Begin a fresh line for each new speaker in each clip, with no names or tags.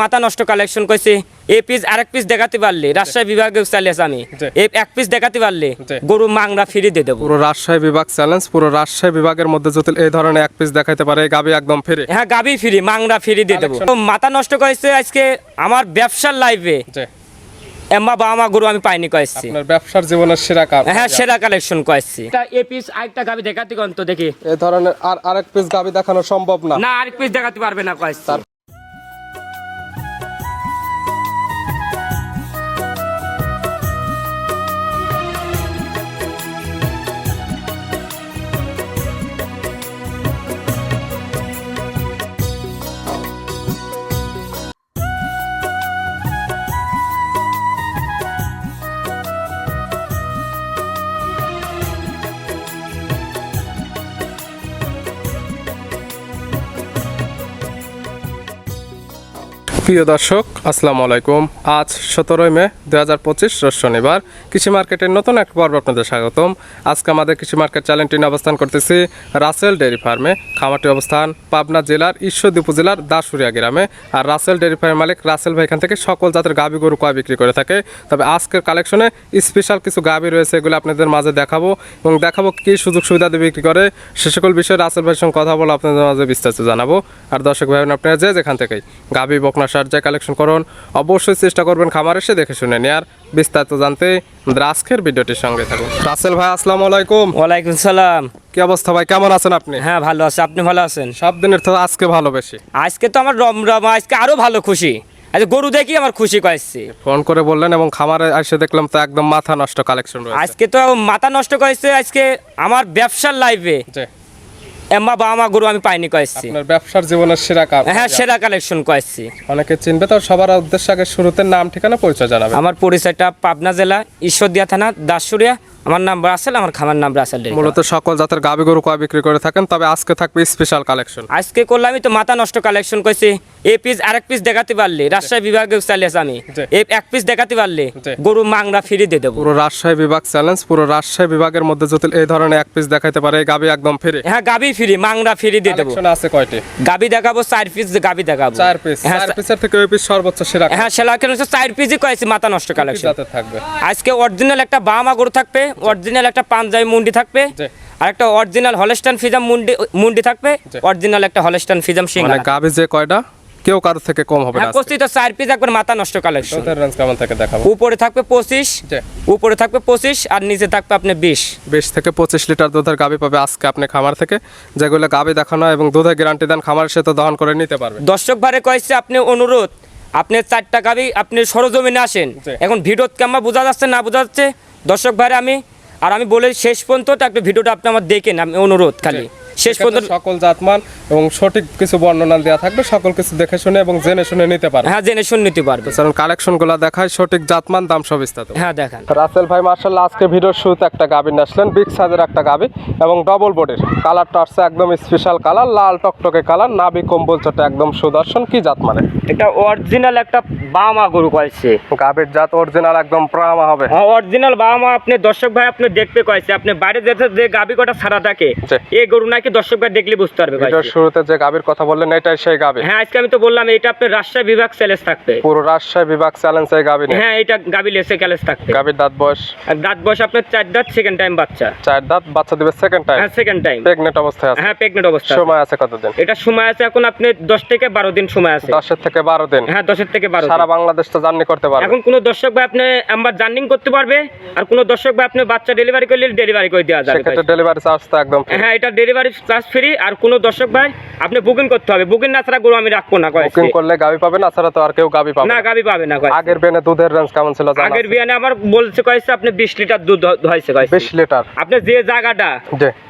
মাথা নষ্ট কালেকশন করছি এই পিস আরেক পিস দেখাতে পারলে রাজশাহী বিভাগে চালিয়েছে আমি। এক পিস দেখাতে পারলে গরু মাংরা ফ্রি দিয়ে দেবো।
পুরো রাজশাহী বিভাগ চ্যালেঞ্জ পুরো রাজশাহী বিভাগের মধ্যে যদি এই ধরনের এক পিস দেখাইতে পারে গাবি একদম ফিরে
হ্যাঁ গাবি ফ্রি মাংরা ফ্রি দিয়ে দেবো। মাথা নষ্ট করেছে আজকে আমার ব্যবসার লাইফে এম্মা বা আমার গরু আমি পাইনি কয়েছি।
আপনার ব্যবসার জীবনের সেরা কাজ।
হ্যাঁ সেরা কালেকশন কয়েছি। এই পিস আরেকটা গাবি দেখাতে কোন তো দেখি।
এই ধরনের আর আরেক পিস গাবি দেখানো সম্ভব না।
না আরেক পিস দেখাতে পারবে না কয়েছি।
প্রিয় দর্শক, আসসালামু আলাইকুম। আজ সতেরোই মে দু হাজার পঁচিশ শনিবার। কৃষি মার্কেটের নতুন এক পর্ব আপনাদের স্বাগতম। আজকে আমাদের কৃষি মার্কেট চ্যানেলটি অবস্থান করতেছি রাসেল ডেয়ারি ফার্মে। খামারটি অবস্থান পাবনা জেলার ঈশ্বরদী উপজেলার দাসুরিয়া গ্রামে। আর রাসেল ডেয়ারি ফার্মের মালিক রাসেল ভাই এখান থেকে সকল জাতের গাভী গরু কয় বিক্রি করে থাকে। তবে আজকের কালেকশনে স্পেশাল কিছু গাভী রয়েছে এগুলো আপনাদের মাঝে দেখাবো এবং দেখাবো কি সুযোগ সুবিধা দিয়ে বিক্রি করে। সে সকল বিষয়ে রাসেল ভাইয়ের সঙ্গে কথা বলে আপনাদের মাঝে বিস্তারিত জানাব। আর দর্শক ভাই আপনারা যে যেখান থেকেই গাভী বকনা সার যা কালেকশন করুন। অবশ্যই চেষ্টা করবেন খামার এসে দেখে শুনে নেয়ার। বিস্তারিত জানতে আমাদের আজকের ভিডিওটির সঙ্গে থাকুন। রাসেল ভাই আসসালামু আলাইকুম।
ওয়ালাইকুম সালাম।
কি অবস্থা ভাই? কেমন আছেন আপনি?
হ্যাঁ ভালো আছে। আপনি ভালো আছেন?
সব দিনের তো আজকে ভালো বেশি।
আজকে তো আমার রমরম আজকে আরও ভালো খুশি। আজকে গরু দেখি আমার খুশি কয়েছি।
ফোন করে বললেন এবং খামারে এসে দেখলাম তো একদম মাথা নষ্ট কালেকশন
আজকে তো মাথা নষ্ট করেছে আজকে আমার ব্যবসার লাইফে এম্মা বা আমার গরু আমি পাইনি কয়েছি।
আপনার ব্যবসার জীবনের সেরা কাজ
হ্যাঁ সেরা কালেকশন কয়েছি।
অনেকে চিনবে তো সবার উদ্দেশ্যে আগে শুরুতে নাম ঠিকানা পরিচয় জানাবে
আমার পরিচয়টা পাবনা জেলা ঈশ্বরদিয়া থানা দাসুরিয়া আমার নাম্বার আসলে আমার খামার নাম্বার আসলে
মূলত সকল জাতের গাবি গরু কয় বিক্রি করে থাকেন তবে আজকে থাকবে স্পেশাল কালেকশন
আজকে করলাম আমি তো মাথা নষ্ট কালেকশন করছি। এই পিস আরেক পিস দেখাতে পারলে রাজশাহী বিভাগে চালিয়েছে আমি। এক পিস দেখাতে পারলে গরু মাংরা ফ্রি দিয়ে দেবো।
পুরো রাজশাহী বিভাগ চ্যালেঞ্জ পুরো রাজশাহী বিভাগের মধ্যে যদি এই ধরনের এক পিস দেখাইতে পারে গাবি একদম ফিরে
হ্যাঁ গাবি ফ্রি মাংরা ফ্রি দিয়ে দেবো।
আছে কয়টি?
গাবি দেখাবো চার পিস গাবি দেখাবো।
চার পিস
হ্যাঁ
চার পিসের থেকে ওই পিস সর্বোচ্চ সেরা
হ্যাঁ সেলা কেন চার পিসই কয়েছি মাথা নষ্ট কালেকশন
থাকবে।
আজকে অরিজিনাল একটা বামা গরু থাকবে অরিজিনাল একটা পাঞ্জাবি মুন্ডি থাকবে আর একটা অরিজিনাল হলস্টান ফিজাম মুন্ডি মুন্ডি থাকবে অরিজিনাল একটা হলস্টান ফিজাম সিং
মানে গাবি যে কয়টা কেউ কারও থেকে কম হবে না
হ্যাঁ কস্তি তো চার পিস একবার মাথা নষ্ট কালেকশন
রেঞ্জ কেমন থেকে দেখাবো?
উপরে থাকবে পঁচিশ
জি।
উপরে থাকবে পঁচিশ আর নিচে থাকবে আপনি বিশ।
বিশ থেকে পঁচিশ লিটার দুধের গাবি পাবে আজকে আপনি খামার থেকে। যেগুলো গাবি দেখানো এবং দুধের গ্যারান্টি দেন খামারের সাথে দহন করে নিতে পারবে।
দর্শক ভারে কয়েছে আপনি অনুরোধ আপনি চারটা গাবি আপনি সরজমিনে আসেন। এখন ভিডিও কেমন বোঝা যাচ্ছে না বোঝা যাচ্ছে দর্শক ভাইরে, আমি আর আমি বলে শেষ পর্যন্ত একটু ভিডিওটা আপনি আমার দেখেন আমি অনুরোধ খালি। শেষ পর্যন্ত
সকল জাতমান এবং সঠিক কিছু বর্ণনা দেওয়া থাকবে সকল কিছু দেখে শুনে এবং জেনে শুনে নিতে পারবে।
হ্যাঁ জেনে শুনে নিতে পারবে।
কারণ কালেকশনগুলো দেখায় সঠিক জাতমান দাম সব বিস্তারিত।
হ্যাঁ দেখান।
রাসেল ভাই মার্শাল্লাহ আজকে ভিডিওর শুরুতে একটা গাবি নিয়ে আসলেন বিগ সাইজের একটা গাবি এবং ডবল বডির কালারটা আসছে একদম স্পেশাল কালার লাল টকটকে কালার নাবি কম্বল চটে একদম সুদর্শন কি জাত মানে
এটা অরিজিনাল একটা বামা গরু কয়েছে
গাবির জাত অরিজিনাল একদম প্রামা হবে।
হ্যাঁ অরিজিনাল বামা আপনি দর্শক ভাই আপনি দেখতে কয়েছে আপনি বাইরে যেতে যে গাবি কটা ছাড়া থাকে। এই গরু নাকি দর্শক ভাই দেখলে বুঝতে পারবে
ভিডিওর
কয়েছে।
শুরুতে যে গাবির কথা বললেন এটাই সেই গাবি
হ্যাঁ আজকে আমি তো বললাম এটা আপনার রাজশাহী বিভাগ সেলেস থাকবে।
পুরো রাজশাহী বিভাগ চ্যালেঞ্জ এই গাবি
হ্যাঁ এটা গাবি লেসে ক্যালেস থাকবে।
গাবির দাঁত বয়স?
দাঁত বয়স আপনার চার দাঁত সেকেন্ড টাইম বাচ্চা।
চার দাঁত বাচ্চা দিবে সেকেন্ড টাইম
হ্যাঁ সেকেন্ড টাইম
প্রেগনেন্ট অবস্থায় আছে।
হ্যাঁ প্রেগনেন্ট অবস্থা
সময় আছে কতদিন?
এটা সময় আছে এখন আপনি দশ থেকে বারো দিন সময় আছে।
দশের থেকে বারো দিন।
হ্যাঁ দশের থেকে বারো
সারা বাংলাদেশ তো জার্নি করতে পারবে।
এখন কোনো দর্শক ভাই আপনি আমার জার্নিং করতে পারবে আর কোনো দর্শক ভাই আপনি বাচ্চা ডেলিভারি করলে ডেলিভারি করে দেওয়া যাবে
সেক্ষেত্রে ডেলিভারি চার্জ তো একদম
হ্যাঁ এটা ডেলিভারি চার্জ ফ্রি আর কোনো দর্শক ভাই আপনি বুকিং করতে হবে। বুকিং না ছাড়া গরু আমি রাখব না কয়েছে
বুকিং করলে গাবি পাবেন তাছাড়া তো আর কেউ গাবি পাবে
না
না।
গাবি পাবে না কয়েছে
আগের বেনে দুধের রেঞ্জ কেমন ছিল জানা
আগের বিয়ানে আমার বলছে কয়েছে আপনি বিশ লিটার দুধ হয়েছে কয়েছে
বিশ লিটার।
আপনি যে জায়গাটা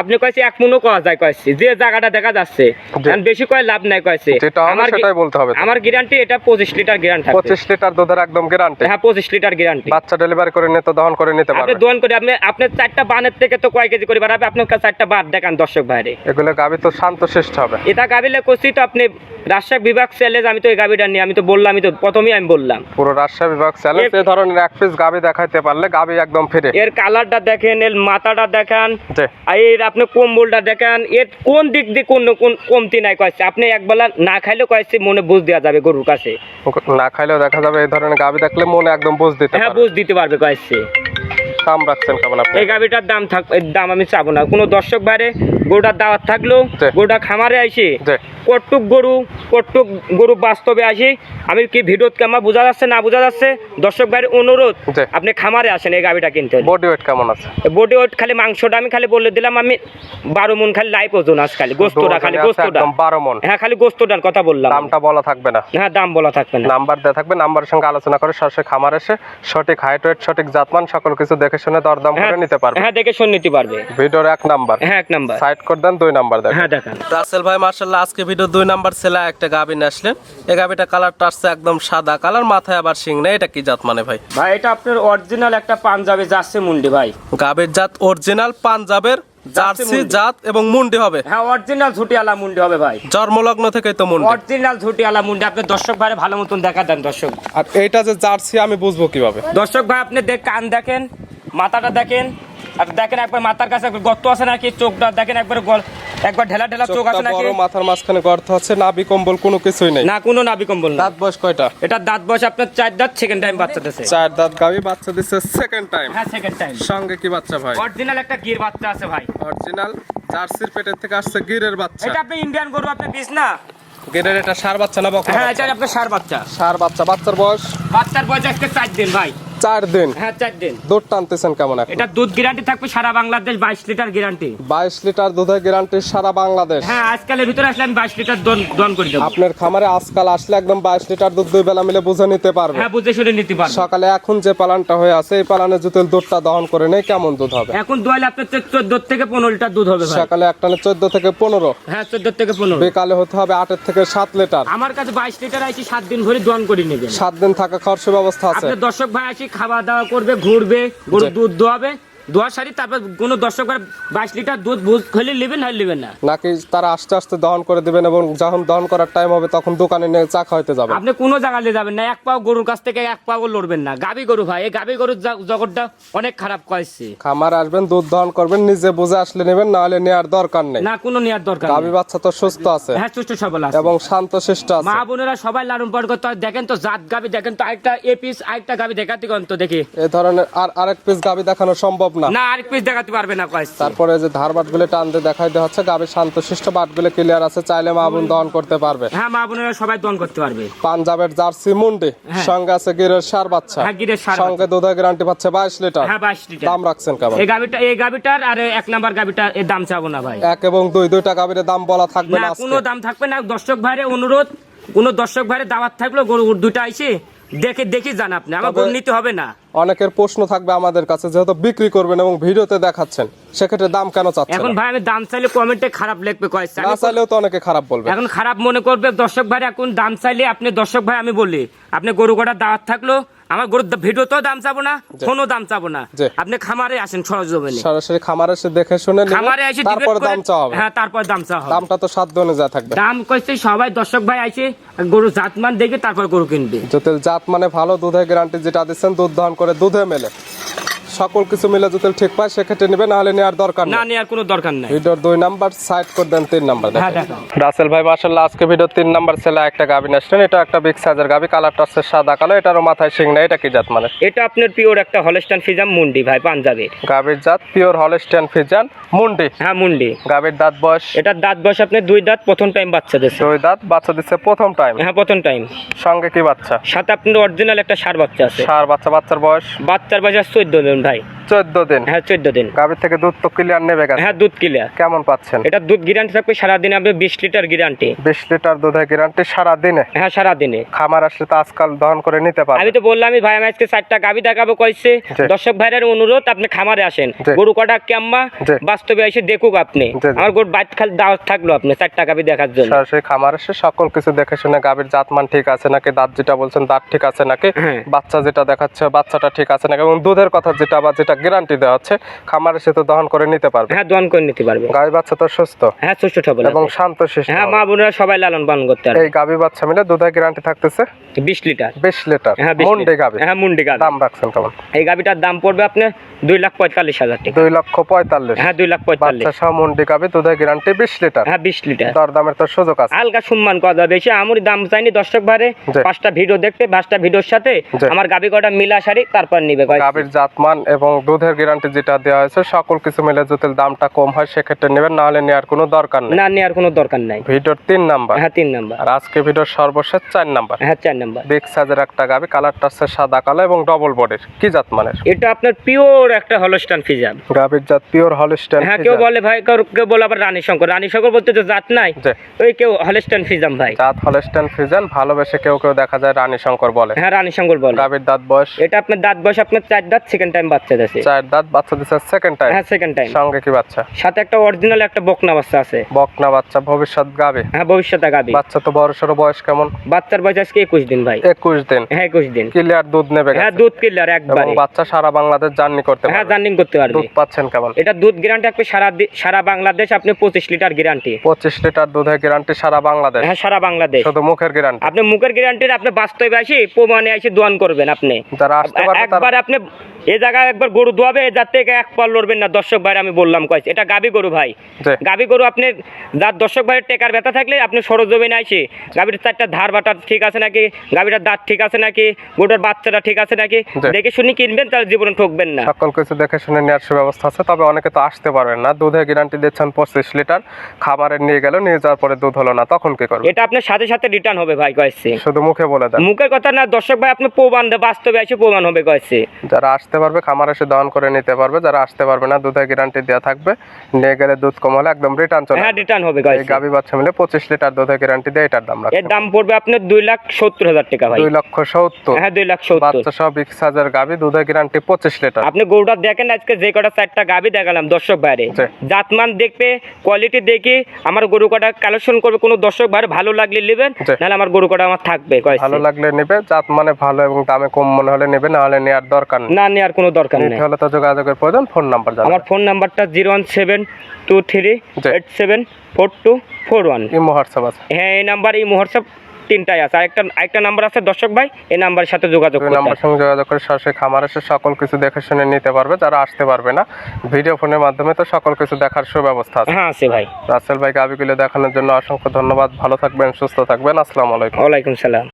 আপনি কয়েছে এক মনও করা যায় কয়েছে যে জায়গাটা দেখা যাচ্ছে। কারণ বেশি কয় লাভ নাই কয়েছে আমার
সেটাই বলতে হবে
আমার গ্যারান্টি এটা পঁচিশ লিটার গ্যারান্টি থাকবে
পঁচিশ লিটার দুধের একদম গ্যারান্টি
হ্যাঁ পঁচিশ লিটার গ্যারান্টি
বাচ্চা ডেলিভারি করে নিতে দহন করে নিতে
আপনি
পারবে।
দোয়ান করে আপনি আপনার চারটা বানের থেকে তো কয় কেজি করে বাড়াবে আপনার চারটা বাদ দেখান দর্শক ভাই। ভাইরে
এগুলো গাবি তো শান্তশিষ্ট হবে।
এটা গাবিলে করছি তো আপনি রাজশাহী বিভাগ চ্যালেঞ্জ আমি তো এই গাবিটা নিয়ে আমি তো বললাম আমি তো প্রথমেই আমি বললাম।
পুরো রাজশাহী বিভাগ চ্যালেঞ্জ এই ধরনের এক পিস গাবি দেখাইতে পারলে গাবি একদম ফিরে।
এর কালারটা দেখেন এর মাথাটা দেখান আর এর আপনি কম্বলটা দেখেন এর কোন দিক দিয়ে কোন কোন কমতি নাই কয়েছে? আপনি একবেলা না খাইলেও কয়েছে মনে বুঝ দেওয়া যাবে গরুর কাছে।
না খাইলেও দেখা যাবে এই ধরনের গাবি দেখলে মনে একদম বুঝ দিতে
হ্যাঁ বুঝ দিতে পারবে কয়েছে।
দাম রাখছেন কেমন আপনি?
এই গাবিটার দাম থাক দাম আমি চাবো না। কোনো দর্শক বাইরে গরুটার দাওয়াত থাকল গরুটা খামারে আসে কটুক গরু কটুক গরু বাস্তবে আসি আমি কি ভিডিওত বোঝা যাচ্ছে না বোঝা যাচ্ছে? দর্শক ভাইয়ের অনুরোধ আপনি খামারে আসেন এই গাবিটা কিনতে
বডি ওয়েট কেমন আছে?
বডি ওয়েট খালি মাংসটা আমি খালি বলে দিলাম আমি বারো মন খালি লাইভ ওজন আজ খালি গোস্তটা খালি গোস্তটা।
বারো মন।
হ্যাঁ খালি গোস্তটার কথা বললাম।
দামটা বলা থাকবে না।
হ্যাঁ দাম বলা থাকবে না।
নাম্বার দেওয়া থাকবে নাম্বারের সঙ্গে আলোচনা করে সরাসরি খামার এসে সঠিক হাইট ওয়েট সঠিক জাতমান সকল কিছু দেখে শুনে দরদাম করে নিতে পারবে।
হ্যাঁ দেখে শুনে নিতে পারবে।
ভিডিওর এক নাম্বার।
হ্যাঁ এক নাম্বার।
সাইড করে দেন দুই নাম্বার দেখেন।
হ্যাঁ দেখান।
রাসেল ভাই মার্শাল্লাহ আজকে ভিডিও দুই নাম্বার ছেলে একটা গাবি নিয়ে আসলেন। এই গাবিটা কালারটা আসছে একদম সাদা। কালার মাথায় আবার শিং নেই এটা কি জাত মানে ভাই?
ভাই এটা আপনার অরিজিনাল একটা পাঞ্জাবি যাচ্ছে মুন্ডি ভাই।
গাবির জাত অরিজিনাল পাঞ্জাবের জার্সি জাত এবং মুন্ডি হবে।
হ্যাঁ অরিজিনাল ঝুটিয়ালা মুন্ডি হবে ভাই।
জন্মলগ্ন থেকেই তো মুন্ডি।
অরিজিনাল ঝুটিয়ালা মুন্ডি। আপনি দর্শক ভাই ভালো মতন দেখা দেন দর্শক।
আর এইটা যে জার্সি আমি বুঝব কীভাবে?
দর্শক ভাই আপনি দেখ কান দেখেন। মাথাটা দেখেন আর দেখেন একবার মাথার কাছে গর্ত আছে নাকি? চোখটা দেখেন একবার গল- একবার ঢেলা ঢেলা চোখ আছে নাকি?
বড় মাথার মাঝখানে গর্ত আছে নাভি কম্বল কোনো কিছুই নাই।
না কোনো নাবি কম্বল
দাঁত বয়স কয়টা?
এটা দাঁত বয়স আপনার চার দাঁত সেকেন্ড টাইম বাচ্চা দিতেছে
চার দাঁত গাবি বাচ্চা দিচ্ছে সেকেন্ড টাইম
হ্যাঁ সেকেন্ড টাইম
সঙ্গে কি বাচ্চা ভাই?
অরিজিনাল একটা গির বাচ্চা আছে ভাই।
অরিজিনাল জার্সির পেটের থেকে আসছে গিরের বাচ্চা।
এটা আপনি ইন্ডিয়ান গরু আপনি বিষ না?
গিরের এটা সার বাচ্চা না বকনা
হ্যাঁ? এটা আপনার সার বাচ্চা।
সার বাচ্চা বাচ্চার বয়স?
বাচ্চার বয়স আজকে চার দিন ভাই।
চার দিন?
হ্যাঁ চার দিন।
দুধ টানতেছেন কেমন এখন?
এটা দুধ গ্যারান্টি থাকবে সারা বাংলাদেশ বাইশ লিটার গ্যারান্টি
বাইশ লিটার দুধের গ্যারান্টি সারা বাংলাদেশ?
হ্যাঁ আজকালের ভিতরে আসলে আমি বাইশ লিটার দন দন করে দেবো।
আপনার খামারে আজকাল আসলে একদম বাইশ লিটার দুধ দুই বেলা মিলে বুঝে নিতে পারবে।
হ্যাঁ বুঝে শুনে নিতে পারব।
সকালে এখন যে পালানটা হয়ে আছে এই পালানে যদি দুধটা দহন করে নেই কেমন দুধ হবে?
এখন দোয়ালে আপনার চোদ্দ থেকে পনেরো লিটার দুধ হবে ভাই।
সকালে একটানে চোদ্দ থেকে পনেরো?
হ্যাঁ চোদ্দ থেকে পনেরো।
বিকালে হতে হবে আটের থেকে সাত লিটার।
আমার কাছে বাইশ লিটার আইছি সাত দিন ধরে দন করে নেবেন।
সাত দিন থাকা খরচ ব্যবস্থা আছে।
আপনার দর্শক ভাই আসি খাওয়া দাওয়া করবে ঘুরবে
গরুর
দুধ দোয়াবে। দোয়ার সারি তারপর কোনো দর্শক বাইশ লিটার দুধ বুঝ খেলে নেবেন হয় নেবেন না?
নাকি তারা আস্তে আস্তে দহন করে দিবেন এবং যখন দহন করার টাইম হবে তখন দোকানে নিয়ে চা খাইতে যাবেন?
আপনি কোনো জায়গায় নিয়ে যাবেন না এক পাও গরুর কাছ থেকে এক পাও লড়বেন না। গাবি গরু ভাই এই গাবি গরুর জগৎটা অনেক খারাপ কয়েছে।
খামার আসবেন দুধ দহন করবেন নিজে বুঝে আসলে নেবেন না হলে নেওয়ার দরকার নেই।
না কোনো নেওয়ার দরকার নেই।
বাচ্চা তো সুস্থ আছে।
হ্যাঁ সুস্থ সবল আছে।
এবং শান্ত শিষ্ট আছে।
মা বোনেরা সবাই লালন পালন করতে। দেখেন তো জাত গাবি দেখেন তো আরেকটা এ পিস আরেকটা গাবি দেখাতে তো দেখি।
এই ধরনের আর আরেক পিস গাবি দেখানো সম্ভব না।
না আরেক পিস দেখাতে পারবে না কয়েছে
তারপরে যে ধার বাটগুলো টান দিয়ে দেখাই দেওয়া হচ্ছে বাটগুলো ক্লিয়ার আছে চাইলে মা বোন দহন করতে পারবে।
হ্যাঁ মা বোনেরা সবাই দন করতে পারবে।
পাঞ্জাবের জার্সি মুন্ডি
হ্যাঁ।
সঙ্গে আছে গিরের সার বাচ্চা
হ্যাঁ গিরের সার
সঙ্গে দুধের গ্যারান্টি পাচ্ছে বাইশ লিটার।
হ্যাঁ বাইশ লিটার।
দাম রাখছেন কেমন?
এই গাবিটা এই গাবিটার আর এক নাম্বার গাবিটার এর দাম চাবো না ভাই।
এক এবং দুই দুইটা গাভীর দাম বলা থাকবে
না
না
কোনো দাম থাকবে না। দর্শক ভাইরে অনুরোধ কোনো দর্শক ভাইরে দাওয়াত থাকল গরু দুটা আইছে দেখে দেখি জান আপনি আমার গুণ নিতে হবে না।
অনেকের প্রশ্ন থাকবে আমাদের কাছে যেহেতু বিক্রি করবেন এবং ভিডিওতে দেখাচ্ছেন সেক্ষেত্রে দাম কেন চাচ্ছেন
এখন ভাই আমি দাম চাইলে কমেন্টে খারাপ লিখবে কয়েছে
না চাইলেও তো অনেকে খারাপ বলবে।
এখন খারাপ মনে করবে দর্শক ভাই এখন দাম চাইলে আপনি দর্শক ভাই আমি বলি আপনি গরু কটা দাওয়াত থাকল আমার গরুর তো দাম চাবো না কোনো দাম চাবো না। আপনি খামারে আসেন সরজমিনে।
সরাসরি খামারে এসে দেখে শুনে
খামারে এসে
তারপর দাম চাও
হ্যাঁ তারপর দাম চাও
দামটা তো সাধ্য অনুযায়ী থাকবে।
দাম কইছে সবাই দর্শক ভাই আইছে গরু জাতমান দেখে তারপর গরু কিনবে।
জাত মানে ভালো দুধের গ্যারান্টি যেটা দিচ্ছেন দুধ দহন করে দুধে মেলে। সকল কিছু মিলে জোতেল ঠিক পায় সেক্ষেত্রে নেবে না হলে নেওয়ার দরকার
না নেওয়ার কোনো দরকার নাই।
ভিডিওর দুই নাম্বার সাইড করে দেন তিন নাম্বার
হ্যাঁ
দেখেন। রাসেল ভাই মাসাল্লাহ আজকে ভিডিও তিন নাম্বার ছেলে একটা গাবি আসলেন। এটা একটা বিগ সাইজের গাবি কালারটা হচ্ছে সাদা কালো এটারও মাথায় শিং নেই এটা কি জাত মানে?
এটা আপনার পিওর একটা হলস্টান ফিজাম মুন্ডি ভাই পাঞ্জাবের
গাবির জাত পিওর হলস্টিয়ান ফিজান মুন্ডি
হ্যাঁ মুন্ডি
গাবির দাঁত বয়স?
এটার দাঁত বয়স আপনি দুই দাঁত প্রথম টাইম বাচ্চা দিচ্ছে
দুই দাঁত বাচ্চা দিচ্ছে প্রথম টাইম
হ্যাঁ প্রথম টাইম
সঙ্গে কি বাচ্চা?
সাথে আপনার অরিজিনাল একটা সার বাচ্চা আছে।
সার বাচ্চা বাচ্চার বয়স?
বাচ্চার বয়স চোদ্দ দিন। ভাই
চোদ্দ দিন?
হ্যাঁ চোদ্দ দিন।
গাবির থেকে দুধ তো ক্লিয়ার নেবে
হ্যাঁ দুধ কিলিয়ার
কেমন পাচ্ছেন?
এটা দুধ গ্যারান্টি থাকবে সারাদিন আপনি বিশ লিটার গ্যারান্টি
বিশ লিটার দুধের গ্যারান্টি সারা
হ্যাঁ সারাদিনে।
খামার আসলে তো আজকাল দহন করে নিতে পারবে।
আমি তো বললামই ভাই আমি আজকে চারটা গাবি দেখাবো কইছে দর্শক ভাইয়ের অনুরোধ আপনি খামারে আসেন। গরু কটা বাস্তবে এসে দেখুক আপনি। আমার গরু বাইট খালি দাওয়াত থাকল আপনি চারটা দেখার জন্য।
সরাসরি খামার এসে সকল কিছু দেখে শুনে গাবির জাতমান ঠিক আছে নাকি দাঁত যেটা বলছেন দাঁত ঠিক আছে নাকি। বাচ্চা যেটা দেখাচ্ছে বাচ্চাটা ঠিক আছে নাকি এবং দুধের কথা যেটা বা যেটা একটা গ্যারান্টি দেওয়া হচ্ছে খামার এসে তো দহন করে নিতে পারবে।
হ্যাঁ দোয়ান করে নিতে পারবে।
গাই বাচ্চা তো সুস্থ।
হ্যাঁ সুস্থ সবল
এবং শান্ত শিষ্ট।
হ্যাঁ মা বোনেরা সবাই লালন পালন করতে পারবে।
এই গাভী বাচ্চা মিলে দুধের গ্যারান্টি থাকতেছে
বিশ লিটার।
বিশ লিটার।
হ্যাঁ
মন্ডে। গাভী।
হ্যাঁ মুন্ডি গাবি
দাম রাখছেন কেমন?
এই গাবিটার দাম পড়বে আপনার দুই লাখ পঁয়তাল্লিশ হাজার টাকা।
দুই লক্ষ পঁয়তাল্লিশ।
হ্যাঁ দুই লাখ পঁয়তাল্লিশ।
বাচ্চা সহ মন্ডি গাভী দুধের গ্যারান্টি বিশ লিটার।
হ্যাঁ বিশ লিটার।
দর দামের তো সুযোগ আছে।
হালকা সম্মান করা যাবে। বেশি আমরি দাম চাইনি দর্শক ভারে পাঁচটা ভিডিও দেখতে পাঁচটা ভিডিওর সাথে আমার গাবি কটা মিলা সারি তারপর নিবে।
গাভীর জাতমান এবং দুধের গ্যারান্টি যেটা দেওয়া হয়েছে সকল কিছু মিলে যদি দামটা কম হয় সেক্ষেত্রে নেবেন নাহলে নেওয়ার কোনো দরকার নেই।
না নেওয়ার কোনো দরকার নাই।
ভিডিওর তিন নাম্বার।
হ্যাঁ তিন নাম্বার।
আর আজকে ভিডিওর সর্বশেষ চার নাম্বার।
হ্যাঁ চার নাম্বার।
বিগ সাইজের একটা গাভী কালারটা হচ্ছে সাদা কালো এবং ডবল বডির কি জাত মানের?
এটা আপনার পিওর একটা হলস্টান ফিজাম
গাভীর জাত পিওর হলিস্টেন
হ্যাঁ কেউ বলে ভাই কেউ- বলে আবার রানী শঙ্কর। রানী শঙ্কর বলতে তো জাত নাই। ওই কেউ হলস্টান ফিজাম ভাই।
জাত হলিস্টেন ফিজেন ভালোবেসে কেউ কেউ দেখা যায় রানী শঙ্কর বলে।
হ্যাঁ রানী শঙ্কর বলে।
গাভীর দাঁত বয়স?
এটা আপনার দাঁত বয়স আপনার চার দাঁত সেকেন্ড টাইম বাচ্চা আছে
চার দাঁত বাচ্চা দিচ্ছে সেকেন্ড টাইম
হ্যাঁ সেকেন্ড টাইম
সঙ্গে কি বাচ্চা?
সাথে একটা অরিজিনাল একটা বকনা বাচ্চা আছে।
বকনা বাচ্চা ভবিষ্যৎ গাবে।
হ্যাঁ ভবিষ্যতে গাবি।
বাচ্চা তো বড় সড়ো বয়স কেমন?
বাচ্চার বয়স আজকে একুশ দিন ভাই।
একুশ দিন।
হ্যাঁ একুশ দিন।
ক্লিয়ার দুধ নেবে
হ্যাঁ দুধ
এবং
একবারে।
বাচ্চা সারা বাংলাদেশ জার্নি করতে
হ্যাঁ
পারবে।
জার্নিং করতে পারবে।
দুধ পাচ্ছেন কেমন?
এটা দুধ গ্যারান্টি আপনি সারা সারা বাংলাদেশ আপনি পঁচিশ লিটার গ্যারান্টি
পঁচিশ লিটার দুধের গ্যারান্টি সারা বাংলাদেশ।
হ্যাঁ সারা বাংলাদেশ।
শুধু মুখের গ্যারান্টি
আপনি মুখের গ্যারান্টির আপনি বাস্তবে আসি প্রমাণে এসে দোয়ান করবেন আপনি।
যারা আসতে পারবে
একবার আপনি এই জায়গায় একবার গরু দোয়াবে এ যার থেকে এক পাল লড়বেন না। দর্শক ভাই আমি বললাম কয়েছে এটা গাবি গরু ভাই। গাবি গরু আপনি যার দর্শক ভাইয়ের টেকার ব্যথা থাকলে আপনি সরজমিনে আসে গাবির চারটা ধার বাটা ঠিক আছে নাকি? গাবিটার দাঁত ঠিক আছে নাকি? গরুটার বাচ্চাটা ঠিক আছে নাকি? দেখে শুনে কিনবেন তার জীবনে ঠকবেন না।
সকল কিছু দেখে শুনে নেওয়ার সুব্যবস্থা আছে তবে অনেকে তো আসতে পারবেন না। দুধের গ্যারান্টি দিচ্ছেন পঁচিশ লিটার খাবারের নিয়ে গেল নিয়ে যাওয়ার পরে দুধ হলো না তখন কি করবে
এটা আপনার সাথে সাথে রিটার্ন হবে ভাই কয়েছে
শুধু মুখে বলে দেন।
মুখের কথা না দর্শক ভাই আপনি প্রমাণ বাস্তবে এসে প্রমাণ হবে কয়েছে
যারা আসতে পারবে খামার এসে দহন করে নিতে পারবে যারা আসতে পারবে না দুধের গ্যারান্টি দেওয়া থাকবে। নিয়ে গেলে দুধ কম হলে একদম রিটার্ন চলে
হ্যাঁ রিটার্ন হবে কয়েছে
গাভী বাচ্চা মিলে পঁচিশ লিটার দুধের গ্যারান্টি দেয় এটার দাম
এর দাম পড়বে আপনার দুই লাখ সত্তর হাজার টাকা ভাই।
দুই লক্ষ সত্তর।
হ্যাঁ দুই লাখ সত্তর।
বাচ্চা সহ বিশ হাজার গাভী দুধের গ্যারান্টি পঁচিশ লিটার।
আপনি গরুটা দেখেন আজকে যে কটা চারটা গাবি দেখালাম দর্শক বাইরে। জাতমান দেখবে কোয়ালিটি দেখে আমার গরু কটা কালেকশন করবে কোনো দর্শক বাইরে ভালো লাগলে নেবেন। নাহলে আমার গরু কটা আমার থাকবে।
ভালো লাগলে নেবে জাত মানে ভালো এবং দামে কম মনে হলে নেবে না হলে নেওয়ার দরকার নেই।
না নেওয়ার কোনো দরকার নেই।
নিতে হলে তো যোগাযোগের প্রয়োজন ফোন নাম্বার
আমার ফোন নাম্বারটা zero one seven two three. Eight seven four two four one.
Imo WhatsApp আছে।
হ্যাঁ এই নাম্বার এই মুহূর্তে তিনটাই আছে। আরেকটা আরেকটা নাম্বার আছে দর্শক ভাই এই নাম্বারের সাথে যোগাযোগ করতে
নাম্বার সঙ্গে যোগাযোগ করে সরাসরি খামার এসে সকল কিছু দেখে শুনে নিতে পারবে যারা আসতে পারবে না। ভিডিও ফোনের মাধ্যমে তো সকল কিছু দেখার সুব্যবস্থা আছে।
হ্যাঁ আছে ভাই।
রাসেল ভাই গাভিগুলো দেখানোর জন্য অসংখ্য ধন্যবাদ। ভালো থাকবেন সুস্থ থাকবেন। আসসালামু আলাইকুম।
ওয়ালাইকুম সালাম।